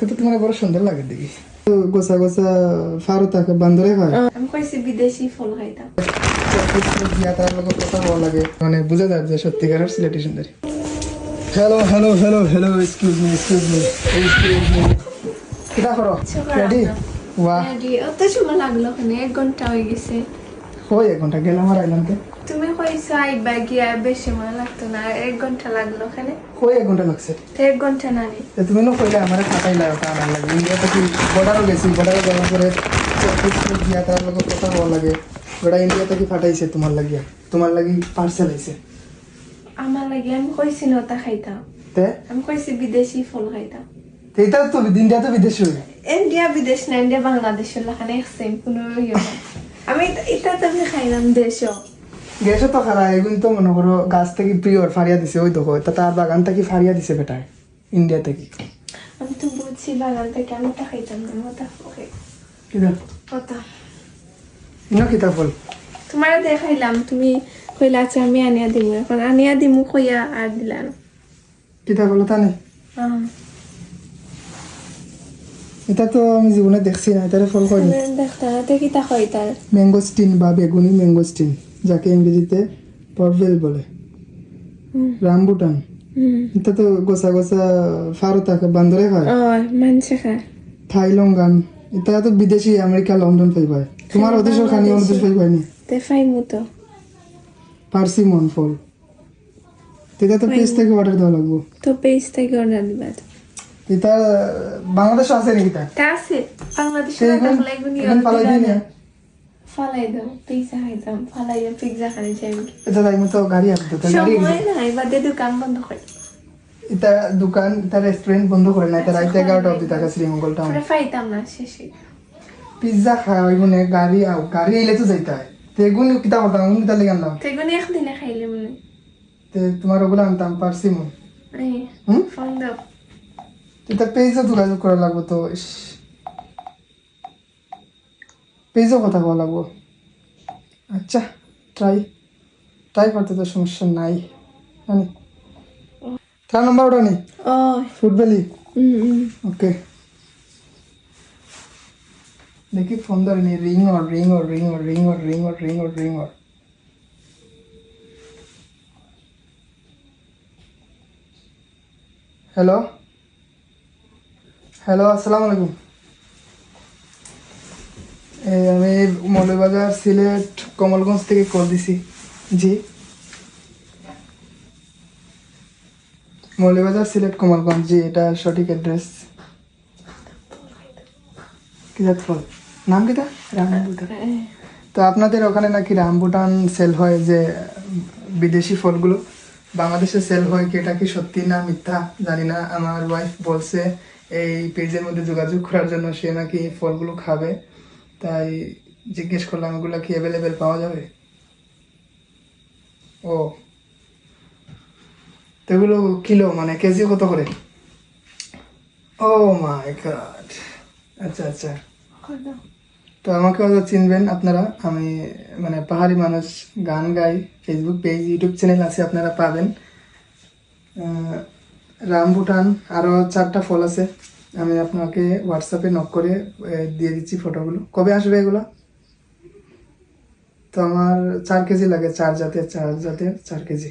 কিন্তু তোমার বড় সুন্দর লাগে দেখি। গোসা গোসা ফারো থাকে বান্দরে হয়। আমি কইছি বিদেশি ফল খাইতাম। দিয়া তার লগে কথা বলা লাগে মানে বুঝা যায় যে সত্যিকারের সিলেটি সুন্দরী। Hello hello hello hello excuse me excuse me excuse me কিটা করো? রেডি বাহ রেডি অত সময় লাগল ওখানে এক ঘণ্টা হয়ে গেছে। ওই এক ঘণ্টা গেলাম আর আইলাম কে? তুমি কইছো আইবা গিয়া বেশি সময় লাগতো না এক ঘণ্টা লাগল ওখানে। ওই এক ঘণ্টা লাগছে? এক ঘণ্টা না নি তো তুমি না কইলে আমার খাতাই লাগে তা আমার লাগে। ইন্ডিয়াতে কি বর্ডারও গেছি বর্ডারও যাওয়ার পরে চেকপোস্ট দিয়া তার লগে কথা বলা লাগে। ওটা ইন্ডিয়াতে কি ফাটাইছে তোমার লাগিয়া? তোমার লাগি পার্সেল আইছে। আমার লাগে আমি কইছি না ওটা খাইতাম। তে? আমি কইছি বিদেশি ফল খাইতাম। এইটা তো ইন্ডিয়া তো বিদেশি হই ইন্ডিয়া বিদেশ না ইন্ডিয়া বাংলাদেশের লাখানে সেম কোনো ইয়ে না। আমি এটা- তো আমি খাইলাম দেশও গেছে তো খারা এগুলো তো মনে করো গাছ থেকে প্রিয়র ফারিয়া দিছে ওই দেখো তা তার বাগান থেকে ফারিয়া দিছে বেটায় ইন্ডিয়া থেকে। আমি তো বুঝছি বাগান থেকে আমি ওটা খাইতাম না ওটা ওকে। কিনা ওটা। ইনো কিতা ফল? তোমার দেখাইলাম তুমি কইলা আচ্ছা আমি আনিয়া দিমু এখন আনিয়া দিমু কইয়া আর দিলা না। কিতা ফল তা নেই। এটা তো আমি জীবনে দেখছি না এটারে ফল কই ম্যাঙ্গোস্টিন বা বেগুনি ম্যাঙ্গোস্টিন যাকে ইংরেজিতে পরভেল বলে। রামবুটান। এটা তো গোসা গোসা ফারো থাকে বান্দরে হয় খায়। থাইলঙ্গান এটা তো বিদেশি আমেরিকা লন্ডন ফাই পায়। তোমার ওদেশের খানি অন্য দেশ ফাই পায়নি? পার্সিমন ফল। এটা তো পেজ থেকে অর্ডার দেওয়া লাগবো। তো পেজ থেকে অর্ডার দিবা। বাংলাদেশে আছে নাকি তা আছে বাংলাদেশে ফালাই দিই না ফালাই দাও পিজ্জা খাইতাম ফালাইয়া পিজ্জা খাই যাই এটা তাই মতো গাড়ি আসবে তো গাড়ি সময় নাই বাদে দোকান বন্ধ করে। এটা দোকান এটা রেস্টুরেন্ট বন্ধ করে না রাইতে এগারোটা অব্দি থাকে শ্রীমঙ্গল টাউন পরে ফাইতাম না শেষে। পিজ্জা খাওয়া হইব না গাড়ি আও গাড়ি আইলে তো যাইতে হয়। তো কিতা করতাম এগুলো কিতা লেগে আনলাম তো একদিনে খাইলে মনে তো তোমার ওগুলো আনতাম পার্সিমন এই হুম? ফোন দাও। এটা পেজও যোগাযোগ করা লাগবো তো। পেজও কথা বলা লাগবো। আচ্ছা ট্রাই ট্রাই করতে তো সমস্যা নাই। জানি তার নাম্বার ওটা ও ফুটবলি ওকে। দেখি ফোন ধরেনি ring or ring or ring or ring or ring or ring or ring or hello hello আসসালামু আলাইকুম এই আমি মৌলবাজার সিলেট কমলগঞ্জ থেকে কল দিছি। জি। মৌলবাজার সিলেট কমলগঞ্জ জি এটা সঠিক অ্যাড্রেস কি নাম কিটা রামবুটান তো আপনাদের ওখানে নাকি রামবুটান সেল হয় যে বিদেশি ফলগুলো? বাংলাদেশে সেল হয় কি এটা কি সত্যি না মিথ্যা? জানি না আমার ওয়াইফ বলছে। এই পেজের মধ্যে যোগাযোগ করার জন্য সে নাকি ফলগুলো খাবে। তাই জিজ্ঞেস করলাম এগুলো কি অ্যাভেলেবেল পাওয়া যাবে? ও। তো এগুলো কিলো মানে কেজি কত করে? Oh my God. আচ্ছা আচ্ছা। তো আমাকে হয়তো চিনবেন আপনারা। আমি মানে পাহাড়ি মানুষ গান গাই ফেসবুক পেজ ইউটিউব চ্যানেল আছে আপনারা পাবেন। রামবুটান আরও চারটা ফল আছে। আমি আপনাকে হোয়াটসঅ্যাপে নক করে দিয়ে দিচ্ছি ফটোগুলো কবে আসবে এগুলো? তো আমার চার কেজি লাগে, চার জাতের চার জাতের চার কেজি।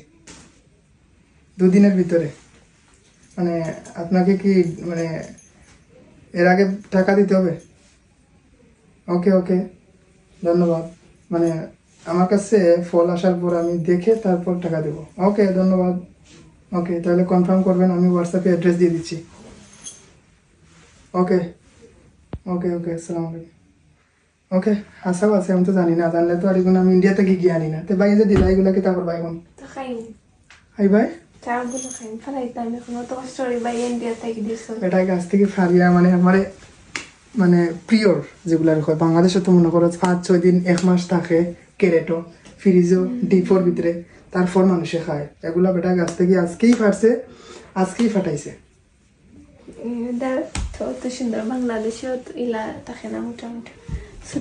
দুদিনের ভিতরে। মানে আপনাকে কি মানে এর আগে টাকা দিতে হবে? ওকে ওকে। ধন্যবাদ। মানে আমার কাছে ফল আসার পর আমি দেখে তারপর টাকা দেবো। ওকে, ধন্যবাদ। ওকে তাহলে কনফার্ম করবেন আমি হোয়াটসঅ্যাপে অ্যাড্রেস দিয়ে দিচ্ছি। ওকে ওকে ওকে আসসালামু আলাইকুম। ওকে আশাও আছে আমি তো জানি না জানলে তো আর এগুলো আমি ইন্ডিয়া থেকে গিয়ে আনি না। তো ভাই যে দিলা এগুলো কি তারপর ভাই এখন হাই ভাই। এটা গাছ থেকে ফারিয়া মানে আমারে মানে যেগুলো হয় বাংলাদেশে তো মনে করো পাঁচ ছয় দিন এক মাস থাকে কেরেটো ফ্রিজও ডিপোর ভিতরে। তারপর মানুষে খায়। এগুলা বেটা গাছ থেকে আজকেই ফাটছে আজকেই ফাটাইছে। তো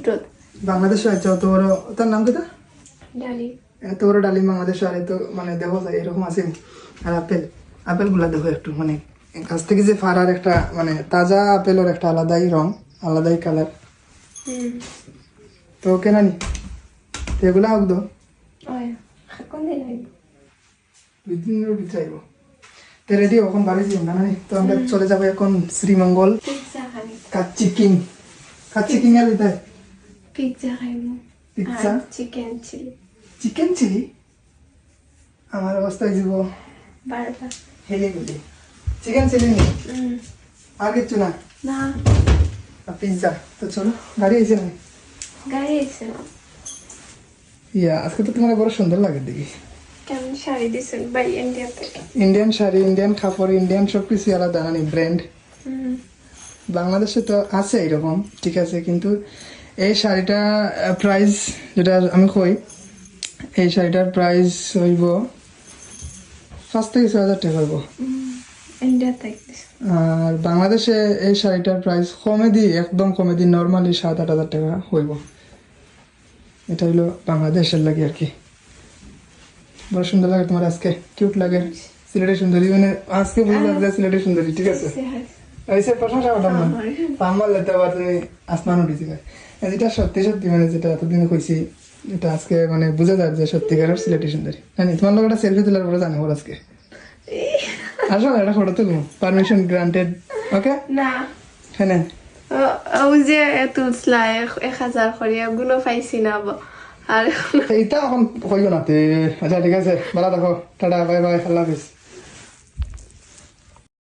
তো বাংলাদেশে বড় তার নাম কেটা ডালি। এত বড় ডালিম বাংলাদেশে আর এত মানে দেখো যায় এরকম আছে। আর আপেল আপেলগুলা দেখো একটু মানে গাছ থেকে যে একটা মানে তাজা আপেলের একটা আলাদাই রং আলাদাই কালার। তো কেনা নি এগুলা হোক দো ওই কোন দিন হইব দুই দিনের ভিতরে আইব তো রেডি এখন বাড়ি যাই না নাই তো আমরা চলে যাব এখন শ্রীমঙ্গল কাচ্চি কিং কাচ্চি কিং এর ভিতরে পিৎজা খাইব pizza chicken chilli chicken chilli আমার অবস্থায় যাব বারবার হেলে গুলি চিকেন চিলি নি আর কিচ্ছু না না পিৎজা তো চলো গাড়ি এসে নাই গাড়ি এসে ইয়া আজকে তো তোমার বড় সুন্দর লাগে দেখি। কেমন শাড়ি দিছেন? বাই থেকে ইন্ডিয়ান শাড়ি ইন্ডিয়ান কাপড় ইন্ডিয়ান সব কিছু আলাদা নানি ব্র্যান্ড বাংলাদেশে তো আছে এরকম ঠিক আছে কিন্তু এই শাড়িটা প্রাইস যেটা আমি কই এই শাড়িটার প্রাইস হইব পাঁচ থেকে ছয় হাজার টাকা হইব। আর বাংলাদেশে এই শাড়িটার প্রাইস কমে দিই একদম কমে দিই নর্মালি সাত আট হাজার টাকা হইব। এটা হইল বাংলাদেশের লাগে আর কি। বড় সুন্দর লাগে তোমার আজকে। কিউট লাগে। সিলেটের সুন্দরী। মানে আজকে বুঝতে পারবে সিলেটের সুন্দরী ঠিক আছে? ऐसे প্রশংসা করলাম না। পাম্মার লেতে আবার তুমি আসমান উঠেছি যেটা সত্যি সত্যি মানে যেটা এতদিন কইছি এটা আজকে মানে বুঝা যায় যে সত্যিকারের সিলেটি সুন্দরী। জানি তোমার লোক একটা সেলফি তোলার পরে জানি ওর আজকে আসো একটা ফটো তুলবো। পারমিশন গ্রান্টেড ওকে না। হ্যাঁ ও যে তুলসলা এক হাজার করিয়া গুলো পাইছি না আর এইটা এখন কইও না আচ্ছা ঠিক আছে। ভালো দেখো। Tata, bye bye. আল্লাহ হাফিজ।